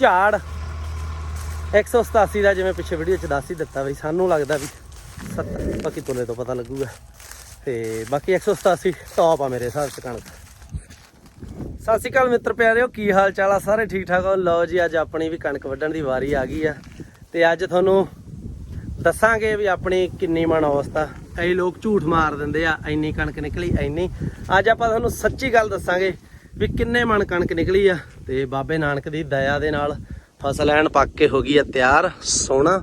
ਝਾੜ। 187 ਦਾ ਜਿਵੇਂ ਪਿੱਛੇ ਵੀਡੀਓ ਚ ਦੱਸ ਹੀ ਦਿੱਤਾ ਬਈ ਸਾਨੂੰ ਲੱਗਦਾ ਵੀ 70 ਬਾਕੀ ਤੋਲੇ ਤੋਂ ਪਤਾ ਲੱਗੂਗਾ। ਤੇ ਬਾਕੀ 187 ਟੌਪ ਆ ਮੇਰੇ ਹਿਸਾਬ ਚ ਕਣਕ। ਸਤਿ ਸ਼੍ਰੀ ਅਕਾਲ ਮਿੱਤਰ ਪਿਆਰਿਓ, ਕੀ ਹਾਲ ਚਾਲ ਆ? ਸਾਰੇ ਠੀਕ ਠਾਕ ਹੋ? ਲਓ ਜੀ, ਅੱਜ ਆਪਣੀ ਵੀ ਕਣਕ ਵੱਢਣ ਦੀ ਵਾਰੀ ਆ ਗਈ ਆ। ਤੇ ਅੱਜ ਤੁਹਾਨੂੰ ਦੱਸਾਂਗੇ ਵੀ ਆਪਣੀ ਕਿੰਨੀ ਮਨ ਅਵਸਥਾ। ਕਈ ਲੋਕ ਝੂਠ ਮਾਰ ਦਿੰਦੇ ਆ, ਇੰਨੀ ਕਣਕ ਨਿਕਲੀ, ਇੰਨੀ। ਅੱਜ ਆਪਾਂ ਤੁਹਾਨੂੰ ਸੱਚੀ ਗੱਲ ਦੱਸਾਂਗੇ ਵੀ ਕਿੰਨੇ ਮਣ ਕਣਕ ਨਿਕਲੀ ਆ ਤੇ ਬਾਬੇ ਨਾਨਕ ਦੀ ਦਇਆ ਦੇ ਨਾਲ ਫਸਲ ਐਨ ਪੱਕ ਕੇ ਹੋ ਗਈ ਆ ਤਿਆਰ, ਸੋਹਣਾ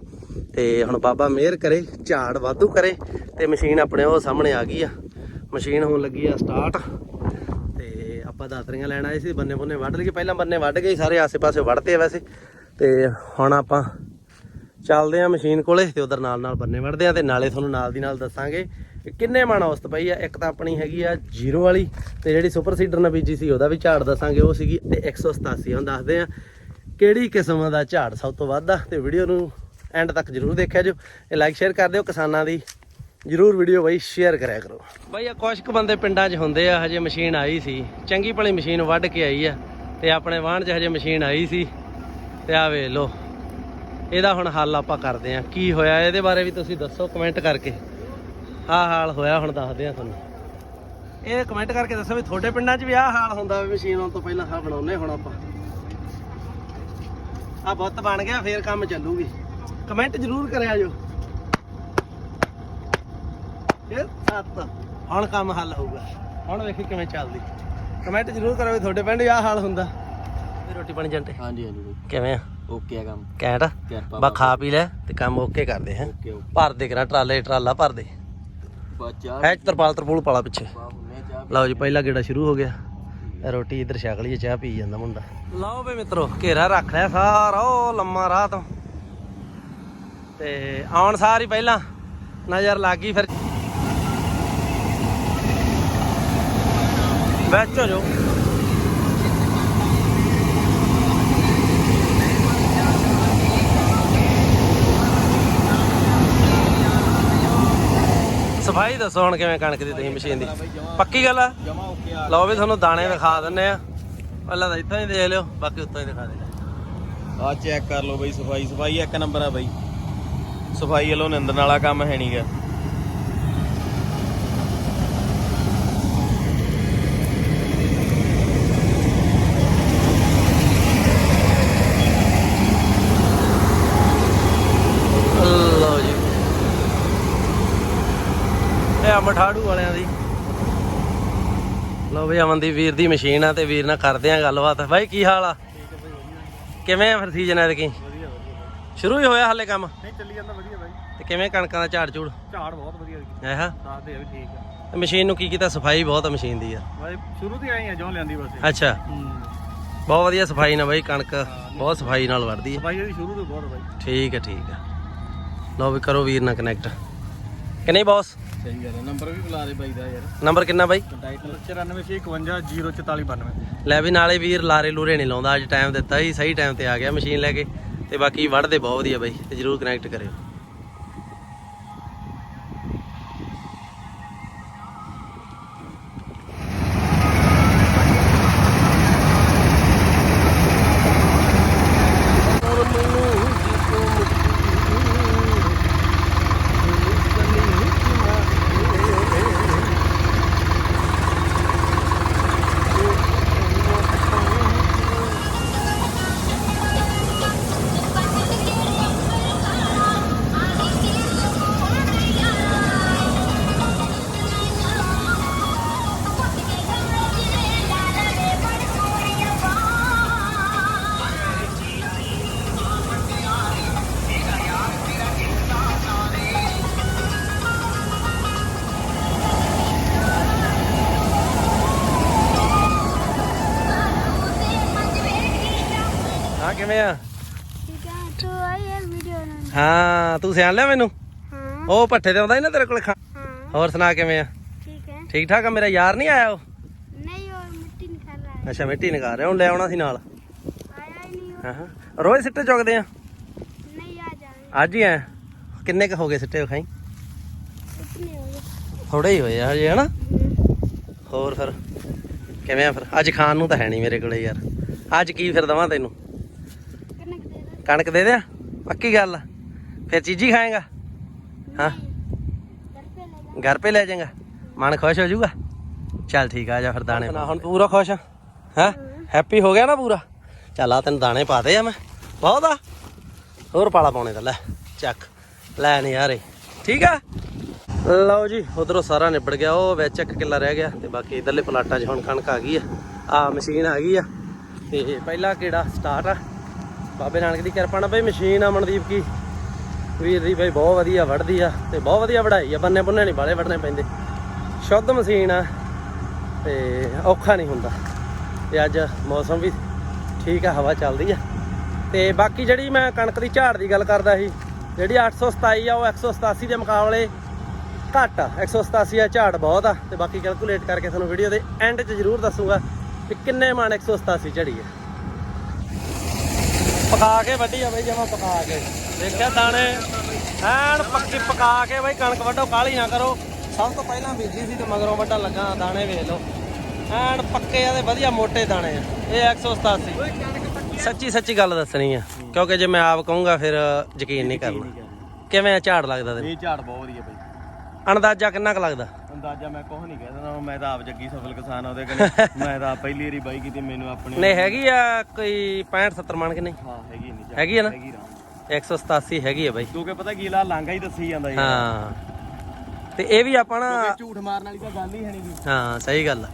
ਤੇ ਹੁਣ ਬਾਬਾ ਮਿਹਰ ਕਰੇ, ਝਾੜ ਵਾਧੂ ਕਰੇ ਤੇ ਮਸ਼ੀਨ ਆਪਣੇ ਉਹ ਸਾਹਮਣੇ ਆ ਗਈ ਆ। ਮਸ਼ੀਨ ਹੋਣ ਲੱਗੀ ਆ ਸਟਾਰਟ ਤੇ ਆਪਾਂ ਦਾਤਰੀਆਂ ਲੈਣ ਆਏ ਸੀ, ਬੰਨੇ ਬੰਨੇ ਵੱਢ ਲਈਏ। ਪਹਿਲਾਂ ਬੰਨੇ ਵੱਢ ਗਏ ਸਾਰੇ ਆਸੇ-ਪਾਸੇ ਵੱਢਦੇ ਆ ਵੈਸੇ। ਤੇ ਹੁਣ ਆਪਾਂ ਚੱਲਦੇ ਆ ਮਸ਼ੀਨ ਕੋਲੇ ਤੇ ਉਧਰ ਨਾਲ ਨਾਲ ਬੰਨੇ ਵੱਢਦੇ ਆ ਤੇ ਨਾਲੇ ਤੁਹਾਨੂੰ ਨਾਲ ਦੀ ਨਾਲ ਦੱਸਾਂਗੇ ਕਿੰਨੇ ਮਣ ਔਸਤ ਪਈ ਆ ਇੱਕ ਤਾਂ ਆਪਣੀ ਹੈਗੀ ਆ ਜ਼ੀਰੋ ਵਾਲੀ ਤੇ ਜਿਹੜੀ ਸੁਪਰ ਸੀਡਰ ਨਾਲ ਬੀਜੀ ਸੀ ਉਹਦਾ ਵੀ ਝਾੜ ਦੱਸਾਂਗੇ, ਉਹ ਸੀਗੀ ਤੇ 187 ਹੁਣ ਦੱਸਦੇ ਆ ਕਿਹੜੀ ਕਿਸਮ ਦਾ ਝਾੜ ਸਭ ਤੋਂ ਵੱਧ ਆ ਤੇ ਵੀਡੀਓ ਨੂੰ ਐਂਡ ਤੱਕ ਜਰੂਰ ਦੇਖਿਆ ਜੋ ਇਹ ਲਾਈਕ ਸ਼ੇਅਰ ਕਰ ਦਿਓ, ਕਿਸਾਨਾਂ ਦੀ ਜਰੂਰ ਵੀਡੀਓ ਬਾਈ ਸ਼ੇਅਰ ਕਰਿਆ ਕਰੋ। ਬਈ, ਆ ਕੁਛ ਕੁ ਬੰਦੇ ਪਿੰਡਾਂ 'ਚ ਹੁੰਦੇ ਆ, ਹਜੇ ਮਸ਼ੀਨ ਆਈ ਸੀ। ਚੰਗੀ ਭਲੀ ਮਸ਼ੀਨ ਵੱਢ ਕੇ ਆਈ ਆ ਤੇ ਆਪਣੇ ਵਾਹਣ 'ਚ ਹਜੇ ਮਸ਼ੀਨ ਆਈ ਸੀ ਤੇ ਆ ਵੇ ਲੋ ਇਹਦਾ ਹੁਣ ਹੱਲ ਆਪਾਂ ਕਰਦੇ ਆਂ। ਕੀ ਹੋਇਆ, ਇਹਦੇ ਬਾਰੇ ਵੀ ਤੁਸੀਂ ਦੱਸੋ ਕਮੈਂਟ ਕਰਕੇ। ਆਹ ਹਾਲ ਹੋਇਆ ਹੁਣ ਦੱਸਦੇ ਆ ਤੁਹਾਨੂੰ। ਇਹ ਕਮੈਂਟ ਕਰਕੇ ਦੱਸੋ ਵੀ ਤੁਹਾਡੇ ਪਿੰਡਾਂ 'ਚ ਵੀ ਆਹ ਹਾਲ ਹੁੰਦਾ ਵੀ ਮਸ਼ੀਨ ਆਉਣ ਤੋਂ ਪਹਿਲਾਂ ਆਹ ਬਣਾਉਨੇ ਹੁਣ ਆਪਾਂ। ਆ ਬੁੱਤ ਬਣ ਗਿਆ ਫੇਰ ਕੰਮ ਚੱਲੂਗੀ। ਕਮੈਂਟ ਜ਼ਰੂਰ ਕਰਿਆ ਜੋ। ਇਹ ਸੱਤ। ਹੁਣ ਕੰਮ ਹੱਲ ਹੋਊਗਾ। ਹੁਣ ਵੇਖੀ ਕਿਵੇਂ ਚੱਲਦੀ। ਕਮੈਂਟ ਜ਼ਰੂਰ ਕਰੋ ਵੀ ਤੁਹਾਡੇ ਪਿੰਡ ਆਹ ਹਾਲ ਹੁੰਦਾ। ਤੇ ਰੋਟੀ ਪਾਣੀ ਜੰਟੇ। ਹਾਂਜੀ ਹਾਂਜੀ। ਕਿਵੇਂ ਆ? ਓਕੇ ਆ ਕੰਮ। ਕੈਂਟ ਬਾ ਖਾ ਪੀ ਲੈ ਤੇ ਕੰਮ ਓਕੇ ਕਰਦੇ ਹੈ। ਭਰ ਦੇ ਕਰਾਂ ਟਰਾਲੇ ਟਰਾਲਾ ਭਰ ਦੇ। ਹੈ ਤਰਪਾਲ ਤਰਪੂਲ ਪਾਲਾ ਪਿੱਛੇ। ਲਓ ਜੀ ਪਹਿਲਾ ਗੇੜਾ ਸ਼ੁਰੂ ਹੋ ਗਿਆ। ਇਹ ਰੋਟੀ ਇੱਧਰ ਛਕ ਲਈਏ ਚਾਹ ਪੀ ਜਾਂਦਾ ਮੁੰਡਾ। ਲਓ ਬਈ ਮਿੱਤਰੋ ਘੇਰਾ ਰੱਖ ਲਿਆ ਸਾਰਾ ਉਹ ਲੰਮਾ ਰਾਹ ਤੋਂ। ਤੇ ਆਉਣ ਸਾਰ ਹੀ ਪਹਿਲਾਂ ਨਜ਼ਰ ਲੱਗ ਗਈ ਫਿਰ। ਵਿੱਚ ਹੋ ਜਾਓ। ਸਫ਼ਾਈ ਦੱਸੋ ਹੁਣ ਕਿਵੇਂ ਕਣਕ ਦੀ ਤੁਸੀਂ ਮਸ਼ੀਨ ਦੀ? ਪੱਕੀ ਗੱਲ ਆ? ਲਓ ਵੀ ਤੁਹਾਨੂੰ ਦਾਣੇ ਦਿਖਾ ਦਿੰਨੇ ਆ। ਪਹਿਲਾਂ ਤਾਂ ਇੱਥੋਂ ਹੀ ਦੇਖ ਲਿਓ, ਬਾਕੀ ਉੱਤੋਂ ਹੀ ਦਿਖਾ ਦੇ ਆ ਚੈੱਕ ਕਰ ਲਓ ਬਈ, ਸਫ਼ਾਈ ਸਫ਼ਾਈ ਇੱਕ ਨੰਬਰ ਆ ਬਈ। ਸਫ਼ਾਈ ਵੱਲੋਂ ਨਿੰਦਣ ਵਾਲਾ ਕੰਮ ਹੈ ਨਹੀਂਗਾ ਲਓ ਜੀ ਇਹ ਆ ਮਠਾੜੂ ਵਾਲਿਆਂ ਦੀ। ਲਓ ਵੀ ਅਮਨ ਦੀ ਵੀਰ ਦੀ ਮਸ਼ੀਨ ਆ ਤੇ ਵੀਰ ਨਾਲ ਕਰਦੇ ਆ ਗੱਲਬਾਤ। ਬਾਈ ਕੀ ਹਾਲ ਆ? ਕਿਵੇਂ ਆ ਫਿਰ ਸੀਜ਼ਨ ਐਤਕੀ? ਸ਼ੁਰੂ ਹੀ ਹੋਇਆ ਹਾਲੇ ਕੰਮ? ਨਹੀਂ ਚੱਲੀ ਜਾਂਦਾ ਵਧੀਆ ਬਾਈ। ਤੇ ਕਿਵੇਂ ਕਣਕਾਂ ਦਾ ਝਾੜ ਝੂੜ? ਝਾੜ ਬਹੁਤ ਵਧੀਆ ਐਹਾ ਦੱਸਦੇ ਆ ਵੀ ਠੀਕ ਆ। ਤੇ ਮਸ਼ੀਨ ਨੂੰ ਕੀ ਕੀਤਾ? ਸਫ਼ਾਈ ਬਹੁਤ ਆ ਮਸ਼ੀਨ ਦੀ ਆ। ਬਾਈ ਸ਼ੁਰੂ ਤੋਂ ਆਏ ਆ ਜੋ ਲਿਆਂਦੀ ਬਸ। ਅੱਛਾ। ਬਹੁਤ ਵਧੀਆ ਸਫ਼ਾਈ ਨਾਲ ਬਾਈ ਕਣਕ ਬਹੁਤ ਸਫ਼ਾਈ ਨਾਲ ਵੜਦੀ ਹੈ ਸਫ਼ਾਈ ਇਹਦੀ ਸ਼ੁਰੂ ਤੋਂ ਬਹੁਤ ਬਾਈ। ਠੀਕ ਹੈ ਠੀਕ ਹੈ ਲਓ ਵੀ ਕਰੋ ਵੀਰ ਨਾਲ ਕਨੈਕਟ ਕਿ ਨਹੀਂ ਬੌਸ ਸਹੀ ਗੱਲ ਹੈ। ਨੰਬਰ ਵੀ ਬੁਲਾ ਦੇ ਬਾਈ ਦਾ ਯਾਰ। ਨੰਬਰ ਕਿੰਨਾ ਬਾਈ? ਟਾਈਟਲ 9451 ਲੈ ਵੀ ਨਾਲੇ ਵੀਰ ਲਾਰੇ ਲੂਰੇ ਨਹੀਂ ਲਾਉਂਦਾ ਅੱਜ ਟਾਈਮ ਦਿੱਤਾ ਸੀ ਸਹੀ ਟਾਈਮ ਤੇ ਆ ਗਿਆ ਮਸ਼ੀਨ ਲੈ ਕੇ ਤੇ ਬਾਕੀ ਵੜਦੇ ਬਹੁਤ ਵਧੀਆ ਬਾਈ ਤੇ ਜਰੂਰ ਕਨੈਕਟ ਕਰਿਓ। ਕਿਵੇਂ ਆ? ਠੀਕ ਹੈ ਤੂੰ ਹੈ ਵੀਡੀਓ ਨਾਲ ਹਾਂ ਤੂੰ ਸਿਆਣ ਲਿਆ ਮੈਨੂੰ? ਹਾਂ। ਉਹ ਪੱਠੇ ਤੇ ਆਉਂਦਾ ਸੀ ਨਾ ਤੇਰੇ ਕੋਲ ਖਾ ਹਾਂ। ਹੋਰ ਸੁਣਾ ਕਿਵੇਂ ਆ? ਠੀਕ ਹੈ। ਠੀਕ ਠਾਕ ਆ ਮੇਰਾ ਯਾਰ ਨਹੀਂ ਆਇਆ ਉਹ? ਨਹੀਂ ਉਹ ਮਿੱਟੀ ਨਿਕਾਲ ਰਹਾ ਹੈ। ਅੱਛਾ ਮਿੱਟੀ ਨਿਕਾ ਰਿਹਾ ਹੁਣ ਲੈ ਆਉਣਾ ਸੀ ਨਾਲ। ਆਇਆ ਹੀ ਨਹੀਂ ਹਾਂ ਹਾਂ। ਰੋਜ਼ ਸਿੱਟੇ ਚੁੱਕਦੇ ਆ? ਨਹੀਂ ਆ ਜਾਵੇ ਅੱਜ ਹੀ ਆ ਕਿੰਨੇ ਕ ਹੋ ਗਏ ਸਿੱਟੇ ਵਿਖਾਈ ਕਿਤਨੇ ਹੋ ਗਏ? ਥੋੜੇ ਹੀ ਹੋਏ ਆ ਹਜੇ ਹਨਾ? ਹੋਰ ਫਿਰ ਕਿਵੇਂ ਆ ਫਿਰ? ਅੱਜ ਖਾਣ ਨੂੰ ਤਾਂ ਹੈ ਨਹੀਂ ਮੇਰੇ ਕੋਲੇ ਯਾਰ। ਅੱਜ ਕੀ ਫਿਰ ਦਵਾਂ ਤੈਨੂੰ? ਕਣਕ ਦੇ ਦਿਆਂ? ਪੱਕੀ ਗੱਲ? ਫਿਰ ਚੀਜੀ ਖਾਏਗਾ? ਹਾਂ? ਘਰ ਪੇ ਲੈ ਜਾਏਗਾ? ਮਨ ਖੁਸ਼ ਹੋ ਜਾਊਗਾ? ਚੱਲ ਠੀਕ ਆ ਜਾ ਫਿਰ ਦਾਣੇ ਪਾ ਹੁਣ ਪੂਰਾ ਖੁਸ਼ ਆ। ਹੈ? ਹੈਪੀ ਹੋ ਗਿਆ ਨਾ ਪੂਰਾ? ਚੱਲ ਆ ਤੈਨੂੰ ਦਾਣੇ ਪਾਤੇ ਆ ਮੈਂ। ਬਹੁਤ ਆ। ਹੋਰ ਪਾਲਾ ਪਾਉਣੇ ਤਾਂ ਲੈ ਚੱਕ। ਲੈ ਨਹੀਂ ਯਾਰੇ ਠੀਕ ਆ? ਲਓ ਜੀ ਉਧਰੋਂ ਸਾਰਾ ਨਿਬੜ ਗਿਆ। ਉਹ ਵਿੱਚ ਇੱਕ ਕਿੱਲਾ ਰਹਿ ਗਿਆ ਤੇ ਬਾਕੀ ਇਧਰਲੇ ਪਲਾਟਾਂ 'ਚ ਹੁਣ ਕਣਕ ਆ ਗਈ ਆ। ਆ ਮਸ਼ੀਨ ਆ ਗਈ ਆ। ਤੇ ਪਹਿਲਾ ਕਿਹੜਾ ਸਟਾਰਟ ਆ? ਬਾਬੇ ਨਾਨਕ ਦੀ ਕਿਰਪਾ ਨਾਲ ਬਈ ਮਸ਼ੀਨ ਆ ਮਨਦੀਪ ਕੀ। ਵੀਰ ਦੀ ਬਈ ਬਹੁਤ ਵਧੀਆ ਵੜਦੀ ਆ ਤੇ ਬਹੁਤ ਵਧੀਆ ਵੜਾਈ ਆ, ਬੰਨੇ ਬੰਨੇ ਨਹੀਂ ਬਾਲੇ ਵੜਨੇ ਪੈਂਦੇ। ਸ਼ੁੱਧ ਮਸ਼ੀਨ ਆ ਤੇ ਔਖਾ ਨਹੀਂ ਹੁੰਦਾ। ਤੇ ਅੱਜ ਮੌਸਮ ਵੀ ਠੀਕ ਆ, ਹਵਾ ਚੱਲਦੀ ਆ। ਤੇ ਬਾਕੀ ਜਿਹੜੀ ਮੈਂ ਕਣਕ ਦੀ ਝਾੜ ਦੀ ਗੱਲ ਕਰਦਾ ਸੀ, ਜਿਹੜੀ 827 ਆ, ਉਹ 187 ਦੇ ਮੁਕਾਬਲੇ ਘੱਟ ਆ। 187 ਆ, ਝਾੜ ਬਹੁਤ ਆ। ਤੇ ਬਾਕੀ ਕੈਲਕੂਲੇਟ ਕਰਕੇ ਤੁਹਾਨੂੰ ਵੀਡੀਓ ਦੇ ਐਂਡ 'ਚ ਜ਼ਰੂਰ ਦੱਸੂਗਾ ਕਿ ਕਿੰਨੇ ਮਣ 187 ਝੜੀ ਆ। ਪਕਾ ਕੇ ਵੱਢੀ ਆ ਬਈ ਜਮਾ ਪਕਾ ਕੇ। ਦੇਖਿਆ ਦਾਣੇ? ਐਨ ਪੱਕੀ ਪਕਾ ਕੇ ਬਈ ਕਣਕ ਵੱਢੋ ਕਾਲੀ ਨਾ ਕਰੋ। ਸਭ ਤੋਂ ਪਹਿਲਾਂ ਬੀਜੀ ਸੀ ਤੇ ਮਗਰੋਂ ਵੱਢਣ ਲੱਗਾ ਦਾਣੇ ਵੇਖ ਲਓ। ਐਨ ਪੱਕੇ ਆ ਤੇ ਵਧੀਆ ਮੋਟੇ ਦਾਣੇ ਆ। ਇਹ 187 ਸੱਚੀ ਸੱਚੀ ਗੱਲ ਦੱਸਣੀ ਆ। ਕਿਉਂਕਿ ਜੇ ਮੈਂ ਆਪ ਕਹੂੰਗਾ ਫਿਰ ਯਕੀਨ ਨਹੀਂ ਕਰਨਾ। ਕਿਵੇਂ ਆ ਝਾੜ ਲੱਗਦਾ ਤੈਨੂੰ? ਇਹ ਝਾੜ ਬਹੁਤ ਵਧੀਆ ਬਈ। ਅੰਦਾਜ਼ਾ ਕਿੰਨਾ ਕੁ ਲੱਗਦਾ? ਅੰਦਾਜ਼ਾ ਮੈਂ ਕੁਝ ਨਹੀਂ ਕਹਿ ਸਕਦਾ ਮੈਂ ਤਾਂ ਆਪ ਜੱਗੀ ਸਫਲ ਕਿਸਾਨ ਆ ਉਹਦੇ ਮੈਂ ਤਾਂ ਆਪ ਪਹਿਲੀ ਵਾਰੀ ਬਾਈ ਕੀਤੀ ਮੈਨੂੰ ਆਪਣੀ ਨਹੀਂ ਹੈਗੀ ਆ ਕੋਈ 65 70 ਮਣ ਕਿ ਨਹੀਂ? ਹਾਂ ਹੈਗੀ ਨਹੀਂ ਹੈਗੀ ਆ ਨਾ? ਹੈਗੀ ਰਾਮ। 187 ਹੈਗੀ ਆ ਬਾਈ। ਤੂੰ ਕਿ ਪਤਾ ਕੀ ਲਾ ਲਾਂਗਾ ਹੀ ਦੱਸੀ ਜਾਂਦਾ ਯਾਰ। ਹਾਂ। ਤੇ ਇਹ ਵੀ ਆਪਾਂ ਨਾ ਕਿਉਂਕਿ ਝੂਠ ਮਾਰਨ ਵਾਲੀ ਤਾਂ ਗੱਲ ਹੀ ਹੈ ਨਹੀਂ ਹਾਂ ਸਹੀ ਗੱਲ ਆ।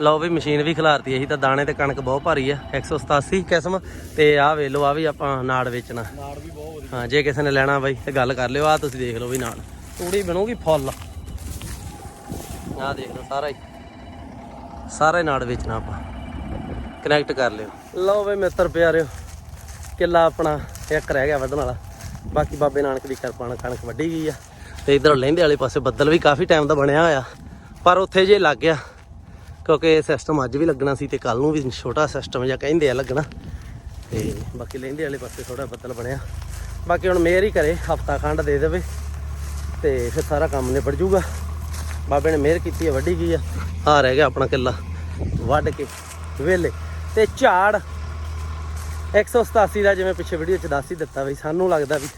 ਲਓ ਵੀ ਮਸ਼ੀਨ ਵੀ ਖਿਲਾਰਤੀ ਇਹੀ ਤਾਂ ਦਾਣੇ ਤੇ ਕਣਕ ਬਹੁਤ ਭਾਰੀ ਆ 187 ਕਿਸਮ। ਤੇ ਆਹ ਵੇਖ ਲਓ ਆ ਵੀ ਆਪਾਂ ਨਾੜ ਵੇਚਣਾ। ਨਾੜ ਵੀ ਬਹੁਤ ਵਧੀਆ। ਹਾਂ ਜੇ ਕਿਸੇ ਨੇ ਲੈਣਾ ਬਾਈ ਤੇ ਗੱਲ ਕਰ ਲਿਓ ਆ ਤੁਸੀਂ ਦੇਖ ਲਓ ਵੀ ਨਾਲ ਤੂੜੀ ਬਣੂਗੀ ਫੁੱਲ। ਆਹ ਦੇਖ ਲਓ, ਸਾਰਾ ਹੀ। ਸਾਰਾ ਹੀ ਨਾੜ ਵੇਚਣਾ ਆਪਾਂ। ਕਨੈਕਟ ਕਰ ਲਿਓ। ਲਓ ਬਈ ਮਿੱਤਰ ਪਿਆਰਿਓ, ਕਿੱਲਾ ਆਪਣਾ ਇੱਕ ਰਹਿ ਗਿਆ ਵੱਢਣ ਵਾਲਾ। ਬਾਕੀ ਬਾਬੇ ਨਾਨਕ ਦੀ ਕਿਰਪਾ ਨਾਲ ਕਣਕ ਵੱਢੀ ਗਈ ਆ। ਤੇ ਇਧਰ ਲਹਿੰਦੇ ਵਾਲੇ ਪਾਸੇ ਬੱਦਲ ਵੀ ਕਾਫੀ ਟਾਈਮ ਦਾ ਬਣਿਆ ਹੋਇਆ। ਪਰ ਉੱਥੇ ਜੇ ਲੱਗ ਗਿਆ, ਕਿਉਂਕਿ ਸਿਸਟਮ ਅੱਜ ਵੀ ਲੱਗਣਾ ਸੀ ਤੇ ਕੱਲ ਨੂੰ ਵੀ ਛੋਟਾ ਸਿਸਟਮ ਜਾਂ ਕਹਿੰਦੇ ਆ ਲੱਗਣਾ। ਤੇ ਬਾਕੀ ਲਹਿੰਦੇ ਵਾਲੇ ਪਾਸੇ ਥੋੜਾ ਬੱਦਲ ਬਣਿਆ। ਬਾਕੀ ਹੁਣ ਮੇਰ ਹੀ ਕਰੇ, ਹਫਤਾ ਖੰਡ ਦੇ ਦੇਵੇ। ਤੇ ਫਿਰ ਸਾਰਾ ਕੰਮ ਨਿਬੜ ਜੂਗਾ। ਬਾਬੇ ਨੇ ਮਿਹਰ ਕੀਤੀ ਹੈ, ਵੱਢੀ ਗਈ ਆ। ਆ ਰਹਿ ਗਿਆ ਆਪਣਾ ਕਿੱਲਾ, ਵੱਢ ਕੇ ਵੇਲੇ ਤੇ ਝਾੜ 187 ਦਾ ਜਿਵੇਂ ਪਿੱਛੇ ਵੀਡੀਓ ਚ ਦੱਸ ਹੀ ਦਿੱਤਾ ਬਈ ਸਾਨੂੰ ਲੱਗਦਾ ਵੀ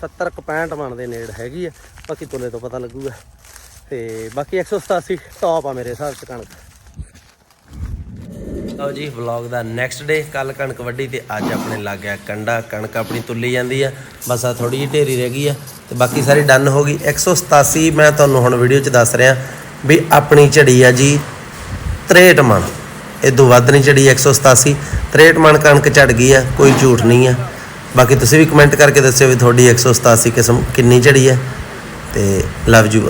70 ਕੁ 65 ਮਣ ਦੇ ਨੇੜ ਹੈਗੀ ਆ, ਬਾਕੀ ਤੁਲੇ ਤੋਂ ਪਤਾ ਲੱਗੂਗਾ। ਤੇ ਬਾਕੀ 187 ਟੌਪ ਆ ਮੇਰੇ ਹਿਸਾਬ ਚ ਕਣਕ। ਲਓ ਜੀ ਵਲੌਗ ਦਾ ਨੈਕਸਟ ਡੇ ਕੱਲ ਕਣਕ ਵੱਢੀ ਤੇ ਅੱਜ ਆਪਣੇ ਲੱਗ ਗਿਆ ਕੰਡਾ, ਕਣਕ ਆਪਣੀ ਤੁੱਲੀ ਜਾਂਦੀ ਆ। ਬਸ ਆ ਥੋੜੀ ਜਿਹੀ ਢੇਰੀ ਰਹਿ ਗਈ ਆ। ਤੇ ਬਾਕੀ ਸਾਰੀ ਡਨ ਹੋ ਗਈ। 187 ਮੈਂ ਤੁਹਾਨੂੰ ਹੁਣ ਵੀਡੀਓ 'ਚ ਦੱਸ ਰਿਹਾ ਵੀ ਆਪਣੀ ਝੜੀ ਆ ਜੀ 63 ਮਣ ਇਦੋਂ ਵੱਧ ਨਹੀਂ ਝੜੀ 187 63 ਮਣ ਕਣਕ ਝੜ ਗਈ ਆ, ਕੋਈ ਝੂਠ ਨਹੀਂ ਆ। ਬਾਕੀ ਤੁਸੀਂ ਵੀ ਕਮੈਂਟ ਕਰਕੇ ਦੱਸਿਓ ਵੀ ਤੁਹਾਡੀ 187 ਕਿਸਮ ਕਿੰਨੀ ਝੜੀ ਆ। ਤੇ ਲਵ ਯੂ